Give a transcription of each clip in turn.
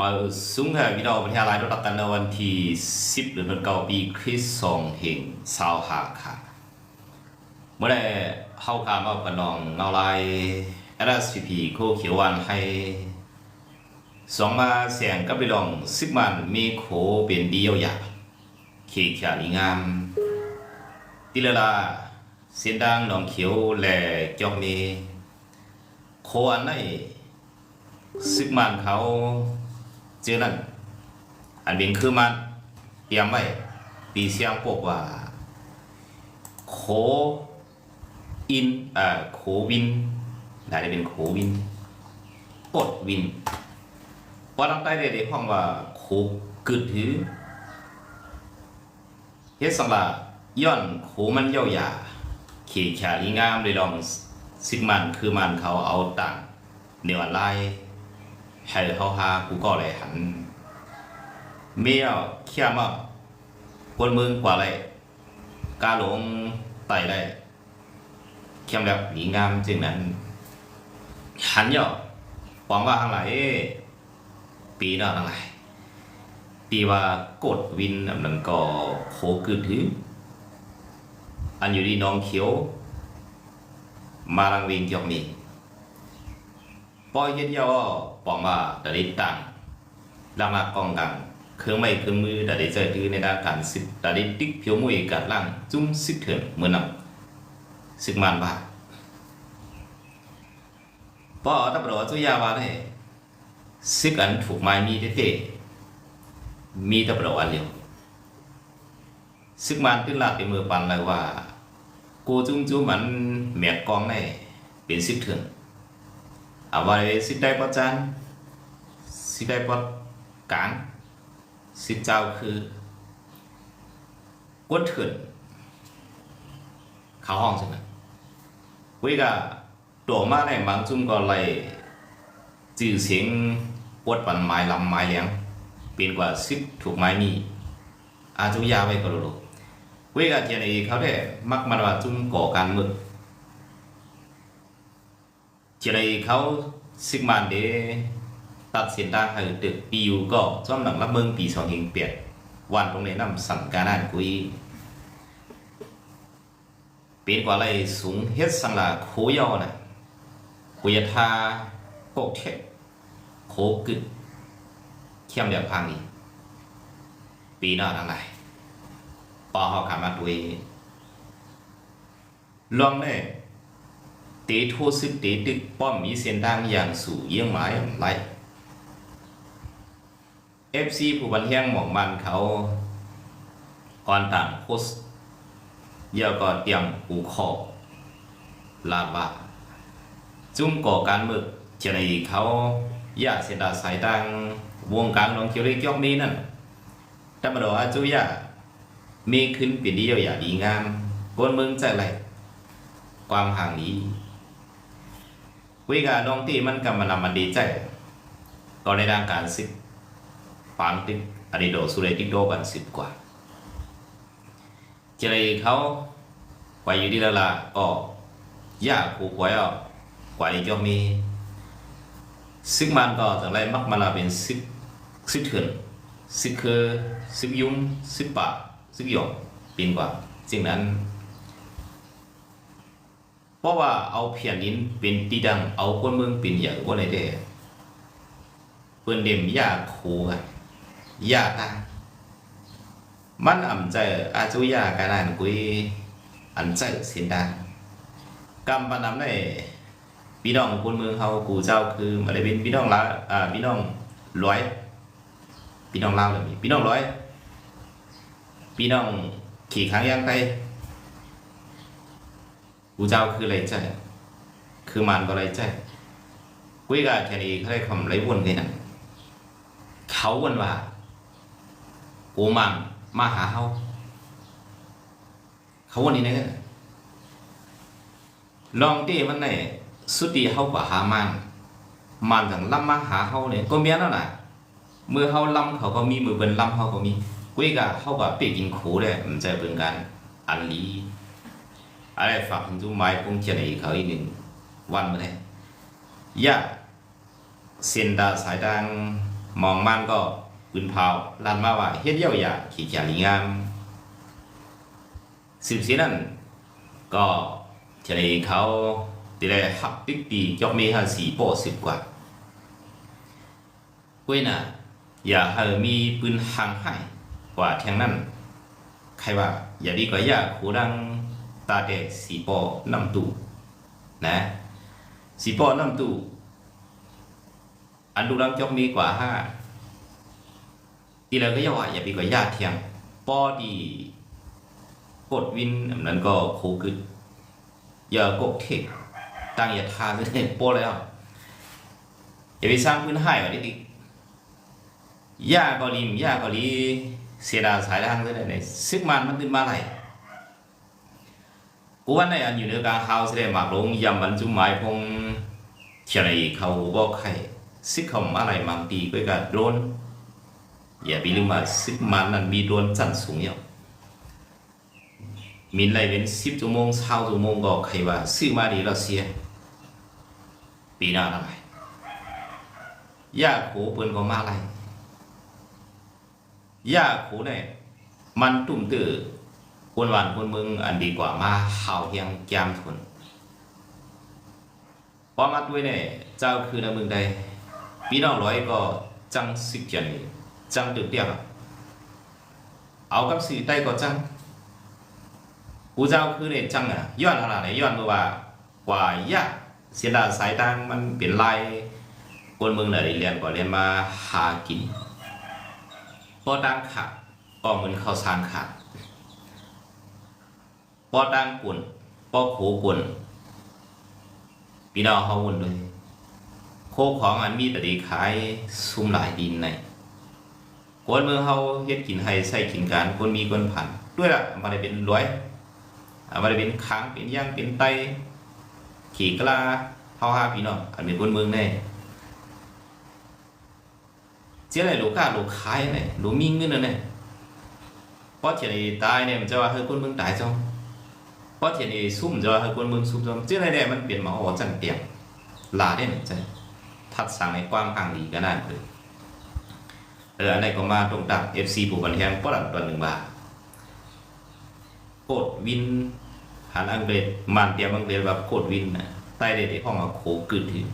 มาสูงค่ะพี่น้องประเทศไทยราตัดกันในวันที่10เดือนเก้าปีคริสต์สองแห่งสาวหาค่ะ เมื่อไรเข้าคามากับน้องเงาลาย LSPP โคเขียววันให้สองมาเสียงกับไปลองสิบมันมีโขเป็นดีเอาอยางเขียขาดีงาม ติละลาเสียงดังน้องเขียวแหล่จอกมีโคอันไหนสิบมันเขา จนั่นอันเป็นคือมันเตรียมไว้ปีเสียงบอกว่า โคอินอ่าโควินได้ได้เป็นโควินกดวินว่าต้องได้ได้ห้องว่าโคกึดถือเฮ็ดสังละย้อนโคมันเย้าหยาเขี่ฉาลีงามเลยลองซิกมันคือมันเขาเอาต่างเนวอนไลาย หันเมียวเขี้ยมอะคนเมืองกว่าเลยกาหลงไต่ได้เข้มแบบหลีงามจึงนั้นหันเหยาะหวังว่าทางไหนปีหน้าทางไหนปีว่ากดวินอันนั้นก็โคกึดถืออันอยู่ที่น้องเขียว มาลังวิงจอกมี ปอยเย็นยอปองว่าตะลิตังลางลากองกังเครื่องไม้เครื่องมือต่ได้เจอถือในด้านการสิบต่ได้ติ๊กเพียวมวยกัดล่างจุ้มสิบเถื่อนเมื่อนำสิบมันบาทพอตับรอจุยาวาเนี่ยสิบอันถูกไม้มีเตะมีตับรออันเดียวสิบมันขึ้นลาดเป็นมือปันเลยว่า กูจุ้มจุ้มมันแมกกองในเป็นสิบเถื่อ เอาไว้สิได้ปะจันสิได้ปะกลางสิเจ้าคือกดเถื่อนเขาห้องใช่ไหมวิกาตัวมาในบางจุ่มก็เลยจื่อเสียงปวดปันไม้ลำไม้เลี้ยงเป็นกว่าสิบถูกไม้มีอาจุยาไว้ก็รู้วิกาเทียนอีเขาได้มักมันว่าจุ่มก่อการมึกเทียนอีเขาสิกมันเดตัดเสินได้ให้ตึกปีอยู่ก็จอมหนังละเมืองปีสองเฮงเปียดวันตรงนี้นำสั่งการานกุยเป็นกว่าไรสูงเฮ็ดสังลาโคยอน่ะกุยทาโกกเทโคกึดเข้มเดียวพังนี้ปีหน้าทั้งหลายปอเขาขามาด้วยลองเนี่ย เตะทั่วซึเตะตึกป้อมมีเส้นทางอย่างสู่เยี่ยงหมายไร FC ผู้บันเทียงหมองมันเขาก่อนต่างโพสเยอะก็เตรียมหูคอลาบาจุ่มก่อการมึกเจนอีเขาอยากเสียดาสายดังวงการลองเคียวเล็กยอกนี้นั่นแต่มาดออาจุยามีขึ้นเป็นดีเยอย่าดีงามบนเมืองใจไรความห่างนี้ วิกาน้องที่มันกำมันำมันดีใจก็ในด้านการสิฟังติกอันนี้โดสุเรติโดกันสิบกว่าเจเลยเขาไปอยู่ที่ละละก็ยากผูกไว้อะกว่านี้จะมีซึกมันก็จากไรมักมาลาเป็นซึกซึกเถื่อนซึกคือซึกยุ่งซึกปะซึกหยกเป็นกว่าสิ่งนั้น เพราะว่าเอาเพียนินเป็นตีดัง เอาคนเมืองเป็นอย่างว่าไหนเด้เปิ้นเดมยากคูกันยากนะมันอ่ำใจอาจุยาการานกุยอันใจเสียนดานกำปนำได้พี่น้องคนเมืองเฮากูเจ้าคือมาได้เป็นพี่น้องลาอ่าพี่น้องร้อยพี่น้องลาวเลยมีพี่น้องร้อยพี่น้องขี่ค้างยางไต กูเจ้าคืออะไรใจ คือมันก็อะไรใจกุยกาแค่นี้เขาได้คำไรวนกันนะเขาวนว่ากูมังมาหาเขาเขาวันนี้นะลองที่มันเนี่ยสุดที่เขากว่าหามันมันถึงล้ำมาหาเขาเนี่ยก็เมียนั่นน่ะเมื่อเขาล้ำเขาก็มีมือเป็นล้ำเขาก็มีกุ้ยกะเขาก็เปียกินขูเลยมันจะเป็นการอันลี อะไรฝากถึงจุ้มไม้คงเขียนอีกเขาอีกหนึ่งวันมาเลยยาเส้นดาสายดังมองมันก็ปืนเผาลันมาว่าเฮ็ดเยี่ยวยาขี้จาลีงามสืบเสียนั่นก็จะได้เขาตีได้หักติ๊กปีจอกมีห้าสี่โปสิบกว่ากุ้ยน่ะ อย่าให้มีปืนห่างให้กว่าแทงนั้นใครว่า อย่าดีกว่าอย่าขูดัง ตาแดสีปอน้ำตูนะสีปอน้ำตูอันดูดังจอกมีกว่าห้าทีแล้วก็ย่าว่าอย่าดีกว่าย่าเทียงปอดีกดวินอันนั้นก็โคกึดอย่ากกเทกตั้งอย่าทาเลยโปแล้วอย่าไปสร้างพื้นให้แบบนี้ดิย่ากาหลีมย่ากาหลีเสียดายสายทางเลยเนี่ยซึกมันมันตื่นมาไหล กูวันในอันอยู่ในกลางเฮาส์ได้หมากลงยำบรรจุหมายพงเฉลยเขาบอกใครซึกเขามาไหลบางทีก็กระโดนอย่าไปลืมว่าซึกมันนั้นมีโดนจันสูงอยู่มีอะไรเป็นสิบชั่วโมงเช้าชั่วโมงก็ใครว่าซื้อมาดีเราเสียปีหน้าอะไรยาโขเปิ้นก็มาไหลย่าขูเนี่ยมันตุ่มตื้อ คนหวานคนเมืองอันดีกว่ามาเห่าเฮียงแกมทุนพอมาด้วยเนี่ยเจ้าคือในเมืองใดพี่น้องร้อยก็จังสิกจันนี่จังตึกเดียวเอากับสีใต้ก็จังกูเจ้าคือเนี่ยจังอะย้อนอะไรเนี่ยย้อนเพราะว่ากว่าย่าเสียดาสายตางมันเปลี่ยนลายคนเมืองไหนเรียนก็เรียนมาหากินปอดังขาดปอกเหมือนข้าวสารขาด ปอตั้งกุนปอโขกุนพี่น้อเขาวุ่นเลยโคของอันมีแต่ดีขายซุ่มหลายดินในคนเมืองเขาเฮ็ดกินไห้ใส่กินการคนมีคนผันด้วยล่ะมันได้เป็นรวยมันได้เป็นค้างเป็นย่างเป็นไตขี่กลาเฮาห้าพี่น้องอันเป็นคนเมืองแน่เจ้าไหลูกค้าหลูกขายไหลูกมีเงินนเนี่ยพอเฉลี่ยตายเนี่ยมันจะว่าเฮ้ยคนเมืองตายจัง เพราะเทียนเอซุ่มจอให้คนมึงซุ่มจอเจ้าไรได้มันเปลี่ยนมาอ๋อจังเตียงลาได้หนึ่งใจทัดสั่งในความห่างดีก็ได้เลยเอออันไหนก็มาตรงดักเอฟซีปูบันแฮงก็หลังตัวหนึ่งบาทโคดวินหันอังกฤษมันเตียมอังกฤษแบบโคดวินนะใต้เด็ดในห้องมาโขกึดถึง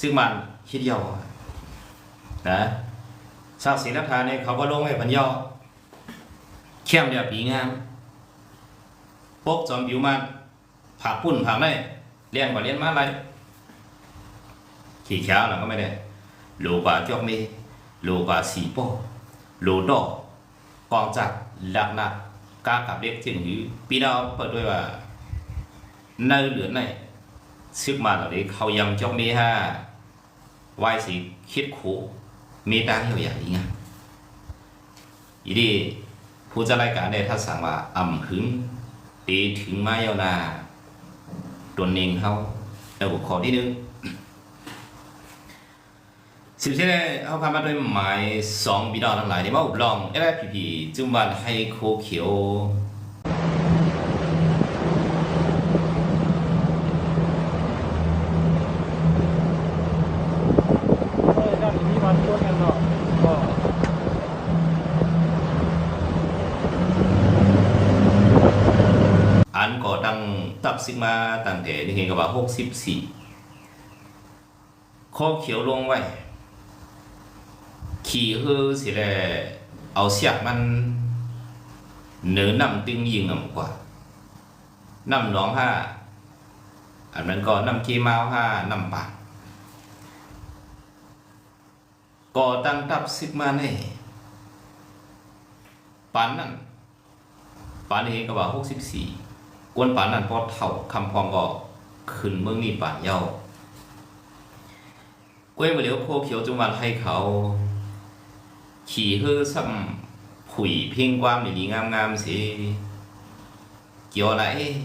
ซึ่งมันคิดยาวนะชาวศรีลังกาเนี่ยเขาก็ลงให้พันยอเข้มเดียบปีงาม พกจอมบิวมาผักปุ่นผักได้เรียนกว่าเรียนมาอะไรขี่เช้าเราก็ไม่ได้โลกว่าจอกมีโลกว่าสีโป้โลดอกกองจักรหลักหนักกากับเด็กถึงหือปีดาวเปิดด้วยว่าในเหลือในซึกมาเหล่านี้เขายังจอกมีฮะไหวสีคิดขู่มีตาเหี่ยวอย่างนี้ไงอีดีผู้จะรายการได้ถ้าสั่งว่าอ่ำหึง ตีถึงไม้ยาวนาตัวเนงเขาแล้วบุคคลที่นึงสิบเช่นเขาพามาด้วยหมายสองบิดอนทั้งหลายในมาอุบลองเอลพีพีจุมวันให้โคเขียว เออด้านนี้มันต้นกันเนาะก็ อันก็ตั้ง ซิกมาตั้งแต่นี่เห็นกับว่าหกสิบสี่ข้อเขียวลงไว้ ขี่ฮือสิแลเอาเสียกมันเหนือนำตึงยิงอ่ำกว่าน้ำหนองห้าอันนั้นก็น้ำขี้เมาห้าน้ำปากก็ตั้งตับซิกมาในปานนั้นปานเองก็ว่าหกสิบสี่ กวนป่านนั้นพอเท่าคำพองก็ขึ้นเมืองนี่ป่านเย้ากล้วยมาเหลียวโคเขียวจุมันให้เขา ขี่ฮือซ้ำผุยเพ่งความหลีงามงามๆสิเกี่ยวอะไร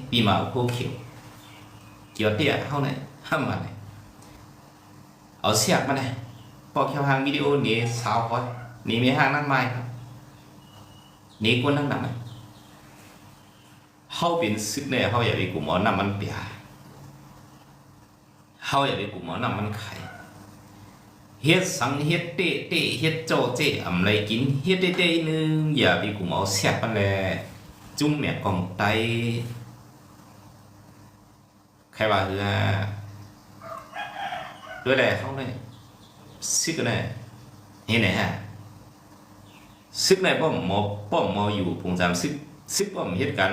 ปีหมาโคเขียวเกี่ยวเตี้ยเท่าไหนห้ามมาไหนเอาเสียบมาไหนปอกแค่ทางวิดีโอนี้สาวคอยนี่มีห้างนั่นไม่ครับนี่กวนนั่งหนังไหม เฮาเป็นซึกเนี่ยเฮาอย่าไปกลุ่มหมอนำมันเปียเฮาอย่าไปกลุ่มหมอนำมันไข่เฮ็ดสังเฮ็ดเตะเตะเฮ็ดโจเจอำไรกินเฮ็ดเตะเตะนึงอย่าไปกุมเอาแซ่บปานแลจุ้มแม่กองไตใครว่าเฮือด้วยแลเขาเลยซึกกันแน่เฮ็ดไหนฮะซึกในป้อมหมอป้อมหมออยู่พงจามซึกซึกป้อมเฮ็ดกัน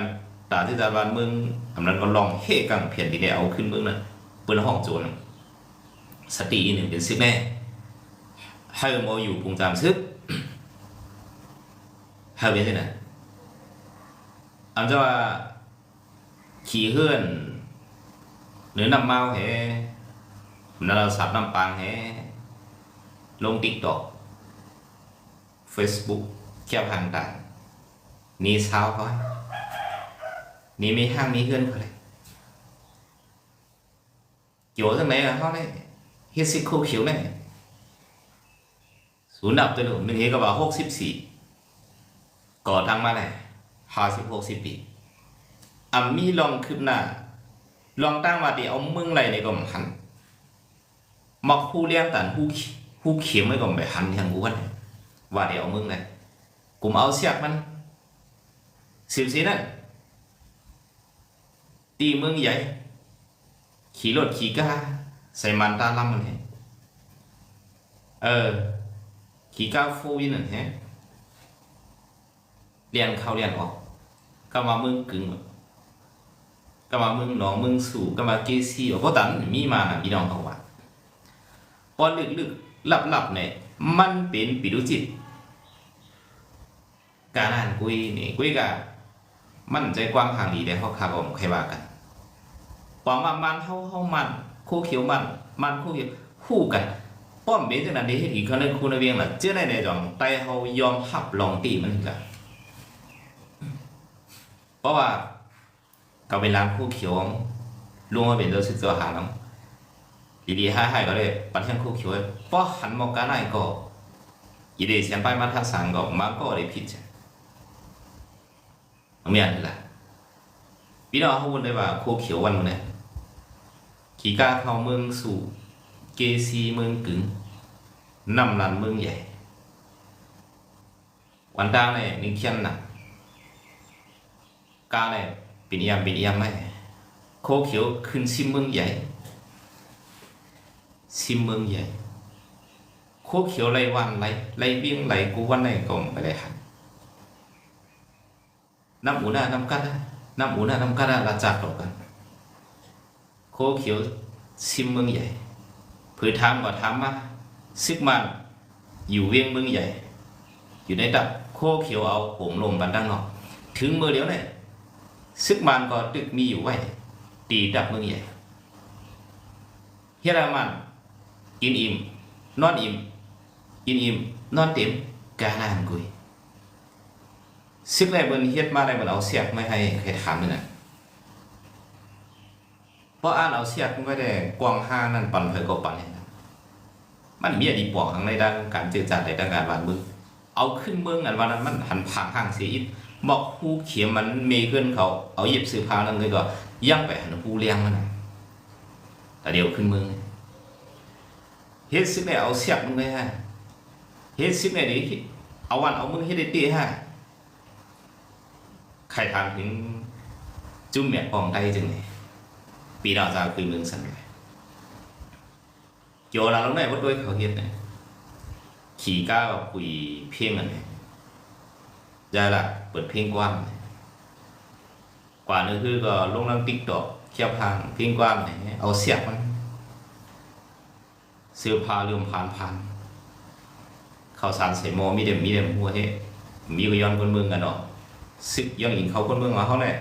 ตาที่ตาบานเมืองกำนั้นก็ลองเฮกังเพียนดีเนี่ยเอาขึ้นเมืองนะเปื้นห้องโจนสตีหนึ่งเป็นซึกแน่ให้มออยู่พุงตามซึกให้เป็นที่ไหนอันจะว่าขี่เฮือนหรือน้ำเมาเฮนั่นเราสับน้ำปังเฮลงติ๊กต็อกเฟซบุ๊กแค่พังต่างนี่เช้าเขา นี่มีห้างมีเฮือนเขาเลยโยทั้งไหนอะเขาเลยเฮ็ดสิคู่เขียวเลยศูนย์ดับตัวหนูมันเฮีเกับว่าหกสิบสี่ก่อทั้งมาเลยห้าสิบหกสิบปีอ่ำมีลองคืบหน้าลองตั้งว่าเดี๋ยวเอาเมืองไรในกล่อมหันมาคู่เลี้ยงแตันคู่คู่เขียวไม่ก็ไม่หันทางกูวันว่าเดี๋ยวเอาเมืองไรกลุ่มเอาเสียกมันสิบสี่นั่น ตีเมืองใหญ่ ขี่รถขี่ก้าใส่มันตาลำมันเห็นเออ ขี่ก้าฟูวินนั่นแฮะเรียนเข้าเรียนออกก็มามึงกึ่งก็มามึงหนองมึงสู่ก็มาเกซี่เพราะตันมีมานะพี่น้องเขาว่าพอลึกๆหลับๆเนี่ยมันเป็นปิรุจิต การอ่านกุยนี่กุยกะมันใจกว้างทางดีได้เขาคาบอมใครว่ากัน ความว่ามันเฮาเฮามันคู่เขียวมันมันคู่เขียวคู่กันป้อมเบนจังนั้นเด้เฮ็ดอีกคนนึงคุณเวียงล่ะเจ้าในในจองไตเฮายอมหับลองตีมันล่ะเพราะว่าก็เวลาคู่เขียวลุงมาเป็นตัวสึกตัวหาน้องดีๆให้ๆก็เลยปันเทียงคู่เขียวเพราะหันมองกันไหนก็อีเดเสียนไปมาทักษะก็มันก็ได้ผิดจ้ะเอาเมียนี่ล่ะพี่น้องเขาพูดได้ว่าคู่เขียววันนี้ ขี่กาเข้าเมืองสู่เกซีเมืองกึ่งนำลันเมืองใหญ่วันดาเนี่ยนิ่งเขียนหนักกาเนี่ยปินยามปินยามไม่โคเขียวขึ้นซิมเมืองใหญ่ซิมเมืองใหญ่โคเขียวไรวันไรไรเบี้ยงไรกูวันไหนก็ไม่ได้หันน้ำหมูหน้าน้ำกัดน้ำหมูหน้าน้ำกัดละจัดต่อกัน โคเขียวซิมเมืองใหญ่เพื่อถามก็ถามมาซึกมันอยู่เวียงเมืองใหญ่ อยู่ในดับโคเขียวเอาผมลงบันดังนาะถึงเมื่อเดียวเนี่ยซึกมันก็ตึกมีอยู่ไว้ตีดับเมืองใหญ่เฮียรามันกินอิ่มนอนอิ่มกินอิ่มนอนเต็มกานานกุยซึกในเบินเฮ็ดมาในเบินเอาเสียกไม่ให้ใครถามเลยนะ ราะอ่านเอาเสียกมันก็ได้กวางห้างนั่นปันเผยก็ปันเนี่ยมันมีอดีตบอกทางในด้านการเจรจาในด้านการวางมือเอาขึ้นเมืองอันวันนั้นมันหันผังห่างเสียอิดบอกผู้เขียมมันเมเกินเขาเอาหยิบซื้อพานั่นเลยก็ย่างไปหันผู้เลี้ยงมันแต่เดี๋ยวขึ้นเมืองเฮ็ดซิกเนี่ยเอาเสียบมึงเลยฮะเฮ็ดซิกเนี่ยดิเอาวันเอามึงเฮ็ดได้ตีฮะใครถามถึงจุ่มเมียปองไทยจังไง ปีดาวจะคือเมืองสันเลย chỗ là lúc này bắt đuôi khẩu hiệt này chỉ ca và quỷ phiên này ra là bật phiên quan này quả nữa คือก็ลงนั่งติ๊กตอกเขียบหางเพียงกว้างเนี่ยเอาเสียบมันเสื้อผ้าเรื่องผ่านผ่านข้าวสารใส่หม้อมีเดมมีเดมหัวเฮมีก็ย้อนคนเมืองกันเนาะซึกย้อนกินเขาคนเมืองมาเขาเนี่ย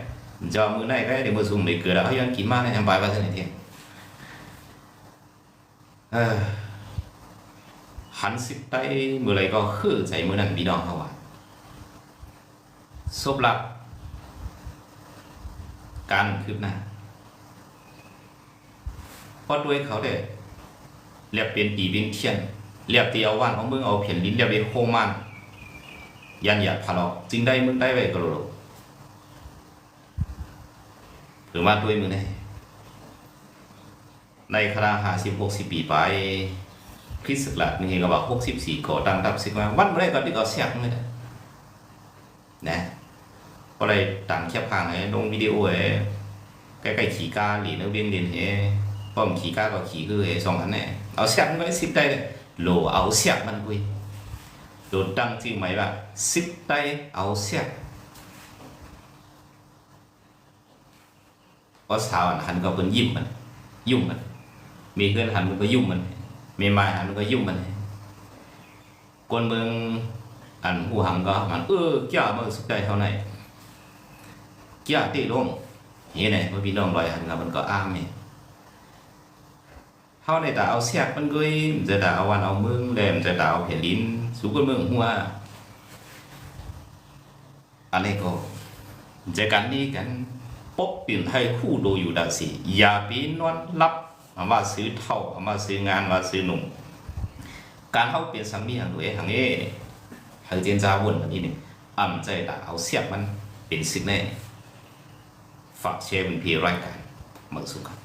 จะมือไหนก็ได้เดี๋ยวมือซุ่มไปเกิดแล้วเขาย้อนกินมากเลยทำไปว่าเท่าไหร่เทียหันสิบได้เมื่อไรก็คือใจเมื่อนั้นพี่น้องเขาว่าซบลับการคืบหน้าเพราะด้วยเขาเด้เรียบเป็นปีเป็นเทียนเรียบตียววันของมึงเอาเพียนลิ้นเรียบเป็นโคมันยันหยาดพาลอกจึงได้มึงได้ไว้กระโดดห รือว่าด้วยมึงได้ในคราหาสิบหกสิบปีไปคริสต์ศักราชนี่ก็บอก64ก่อตั้งทับสิมาวันบ่ได้ก็ที่ก็เสียกเลยนะนะก็เลยต่างแคบพางให้ลงวิดีโอไอ้ใกล้ๆขี่กาหลีนักเวียนเรียนเฮ้ป้อมขี่กาก็ขี่คือไอ้สองอันแน่เอาเสียกมันก็สิบได้เลยโหลเอาเสียกมันกุยโดนตั้งชื่อใหมว่าสิบได้เอาเสียก เพราะสาวอันหันก็เป็นยิ้มมัน ยุ่งมัน มีเพื่อนหันมันก็ยุ่งมัน มีม้หันมันก็ยุ่งมันคนเมืองอันหูหังก็มันเออเจ้ามันสุดใจเท่าไหร่เจ้าตีลงเห็นไหมเมื่อพี่น้องลอยหันกับมันก็อ้ามเนี่ยเฮาในตาเอาเสียกมันก็จะตาเอาวันเอามึงแหลมจะตาเอาแผ่นลิ้นสู่คนเมืองหัวอะไรก็จอกันนี่กัน ปกปิ่นให้คู่ดูอยู่ดังสิอย่าไปนอนรับมาว่าซื้อเท่ามาว่าซื้องานมาซื้อหนุ่ม การเข้าเปลี่ยนสามีอย่างด้วยทางนี้ให้เจนจาวนแบบนี้นี่อ่ำใจด่าเอาเสียบมันเป็นสิ่งแน่ฝากแชร์เป็นพีรายการมาสุขครับ